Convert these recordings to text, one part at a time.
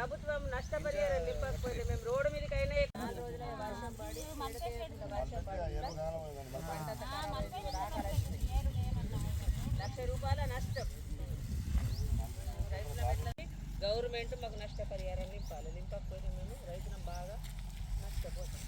ప్రభుత్వం నష్టపరిహారం ఇవ్వకపోతే మేము రోడ్డు మీదకైనా నాలుగు రోజులే వర్షం పడి వర్షం పడి లక్ష రూపాయల నష్టం. రైతుల గవర్నమెంట్ మాకు నష్టపరిహారం నింపాలి నింపకపోతే మేము రైతులం బాగా నష్టపోతాం.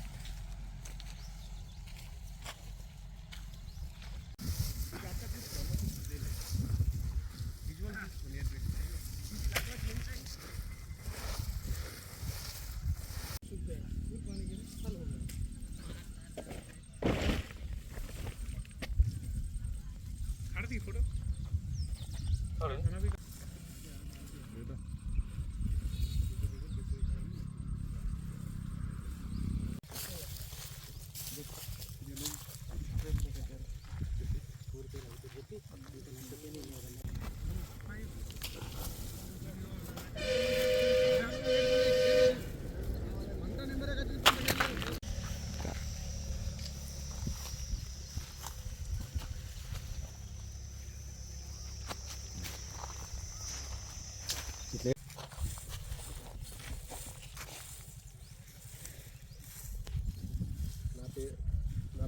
Sorry.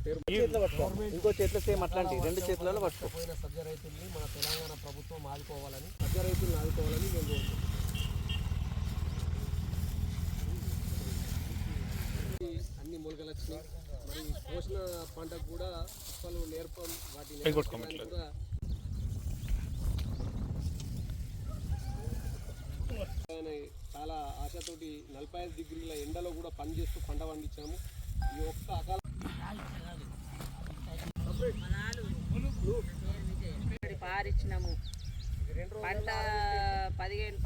ఇంకో చేతిలో సేమ్ అట్లాంటి రెండు చేతులలో పట్టుకో. పోయిన సజ్జ రైతుల్ని మన తెలంగాణ ప్రభుత్వం ఆదుకోవాలని సజ్జ రైతులను ఆదుకోవాలని మేము అన్ని మొలకలు వచ్చినాయి మరి పోషణ పంటకు కూడా కుప్పలు నేర్పం వాటి నేర్పడానికి కూడా చాలా ఆశతోటి నలభై ఐదు డిగ్రీల ఎండలో కూడా పనిచేస్తూ పంట పండించాము. ఈ ఒక్క అకాల పారిచ్చినాము పంట పదిహేను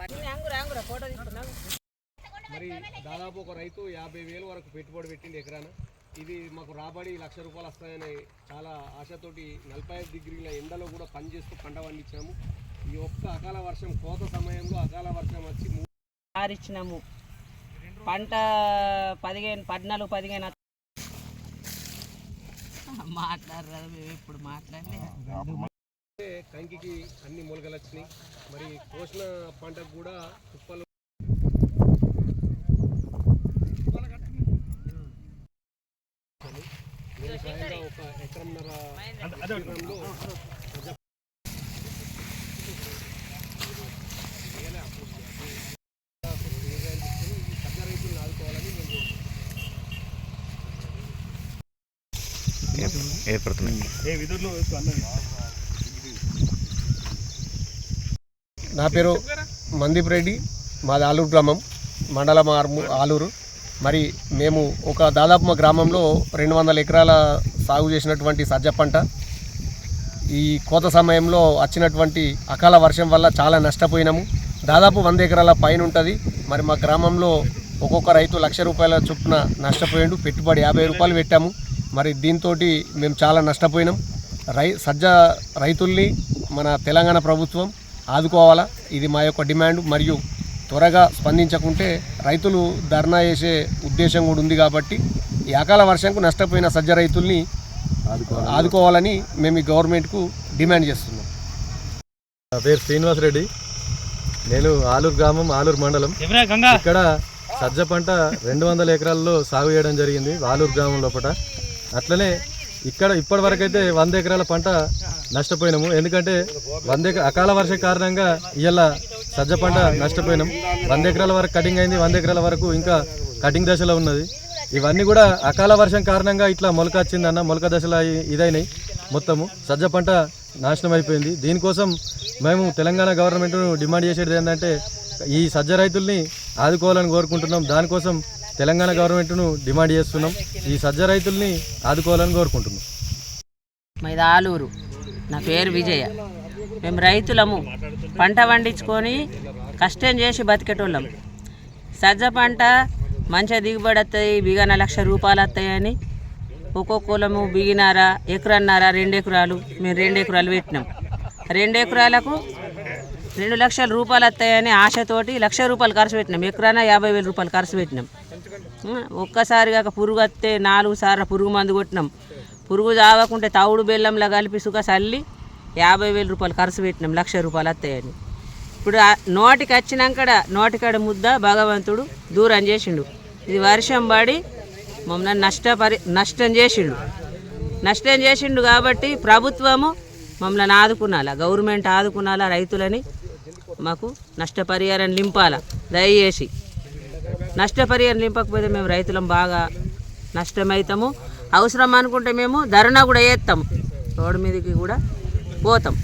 మరి దాదాపు ఒక రైతు యాభై వేల వరకు పెట్టుబడి పెట్టింది ఎకరాన. ఇది మాకు రాబడి లక్ష రూపాయలు వస్తాయని చాలా ఆశతోటి నలభై ఐదు డిగ్రీల ఎండలో కూడా పనిచేస్తూ పంట పండించాము. ఈ ఒక్క అకాల వర్షం కోత సమయంలో అకాల వర్షం వచ్చి పారిచ్చినాము పంట పదిహేను పద్నాలుగు పదిహేను మాట్లాడరాదు మేము ఇప్పుడు మాట్లాడలే. అంటే కంకికి అన్ని మొలకలు వచ్చినాయి. మరి పోషణ పంటకు కూడా కుప్పలు ఒక ఎకరంన్నర విస్తీర్ణంలో సజ్జ వ్యవసాయం చేసుకొని ఈ సజ్జ రైతులను ఆదుకోవాలని మేము కోరుకుంటున్నాం. ఏర్పడుతున్నాయి నా పేరు మందీప్ రెడ్డి. మాది ఆలూరు గ్రామం మండలం ఆర్ము- ఆలూరు. మరి మేము ఒక దాదాపు మా గ్రామంలో రెండు వందల ఎకరాల సాగు చేసినటువంటి సజ్జ పంట. ఈ కోత సమయంలో వచ్చినటువంటి అకాల వర్షం వల్ల చాలా నష్టపోయినాము. దాదాపు వంద ఎకరాల పైన ఉంటుంది. మరి మా గ్రామంలో ఒక్కొక్క రైతు లక్ష రూపాయల చొప్పున నష్టపోయిండు. పెట్టుబడి యాభై రూపాయలు పెట్టాము. మరి దీంతో మేము చాలా నష్టపోయినాం. రై సజ్జ రైతుల్ని మన తెలంగాణ ప్రభుత్వం ఆదుకోవాలా? ఇది మా యొక్క డిమాండ్. మరియు త్వరగా స్పందించకుంటే రైతులు ధర్నా చేసే ఉద్దేశం కూడా ఉంది కాబట్టి ఈ అకాల వర్షంకు నష్టపోయిన సజ్జ రైతుల్ని ఆదుకోవాలని మేము ఈ గవర్నమెంట్కు డిమాండ్ చేస్తున్నాం. నా పేరు శ్రీనివాస్ రెడ్డి. నేను ఆలూరు గ్రామం ఆలూరు మండలం. ఇక్కడ సజ్జ పంట రెండు వందల ఎకరాల్లో సాగు చేయడం జరిగింది ఆలూరు గ్రామం లోపల అట్లనే ఇక్కడ ఇప్పటి వరకు అయితే వంద ఎకరాల పంట నష్టపోయినాము. ఎందుకంటే వంద అకాల వర్షం కారణంగా ఇవాళ సజ్జ పంట నష్టపోయినాం వంద ఎకరాల వరకు కటింగ్ అయింది వంద ఎకరాల వరకు ఇంకా కటింగ్ దశలో ఉన్నది. ఇవన్నీ కూడా అకాల వర్షం కారణంగా ఇట్లా మొలక వచ్చిందన్న మొలక దశలో ఇదైనాయి మొత్తము. సజ్జ పంట నాశనం అయిపోయింది. దీనికోసం మేము తెలంగాణ గవర్నమెంట్ను డిమాండ్ చేసేది ఏంటంటే ఈ సజ్జ రైతుల్ని ఆదుకోవాలని కోరుకుంటున్నాం. దానికోసం తెలంగాణ గవర్నమెంట్ను డిమాండ్ చేస్తున్నాం. ఈ సజ్జ రైతుల్ని ఆదుకోవాలని కోరుకుంటున్నాం. మాది ఆలూరు. నా పేరు విజయ. మేము రైతులము. పంట పండించుకొని కష్టం చేసి బతికేటోళ్ళం. సజ్జ పంట మంచిగా దిగుబడి వస్తాయి బిగాన లక్ష రూపాయలు వస్తాయని ఒక్కొక్కలము బిగినారా ఎకరన్నారా రెండు ఎకరాలు. మేము రెండు ఎకరాలు పెట్టినాం. రెండు ఎకరాలకు రెండు లక్షల రూపాయలు వస్తాయని ఆశతోటి లక్ష రూపాయలు ఖర్చు పెట్టినాం. ఎకరానా యాభై వేల రూపాయలు ఖర్చు పెట్టినాం. ఒక్కసారి కాక పురుగు వస్తే నాలుగు సార్లు పురుగు మందు కొట్టినాం. పురుగు చావకుంటే తవుడు బెల్లంలో కలిపి సుఖ చల్లి యాభై వేల రూపాయలు ఖర్చు పెట్టినాం లక్ష రూపాయలు వస్తాయని ఇప్పుడు నోటికి వచ్చినాకడ నోటికాడ ముద్ద భగవంతుడు దూరం చేసిండు. ఇది వర్షం పడి మమ్మల్ని నష్టపరి నష్టం చేసిండు. నష్టం చేసిండు కాబట్టి ప్రభుత్వము మమ్మల్ని ఆదుకునాలా గవర్నమెంట్ ఆదుకునాలా రైతులని? మాకు నష్టపరిహారం నింపాల దయచేసి. నష్టపరిహారం నింపకపోతే మేము రైతులం బాగా నష్టమవుతాము అవసరం అనుకుంటే మేము ధర్నా కూడా వేస్తాం రోడ్డు మీదకి కూడా పోతాం.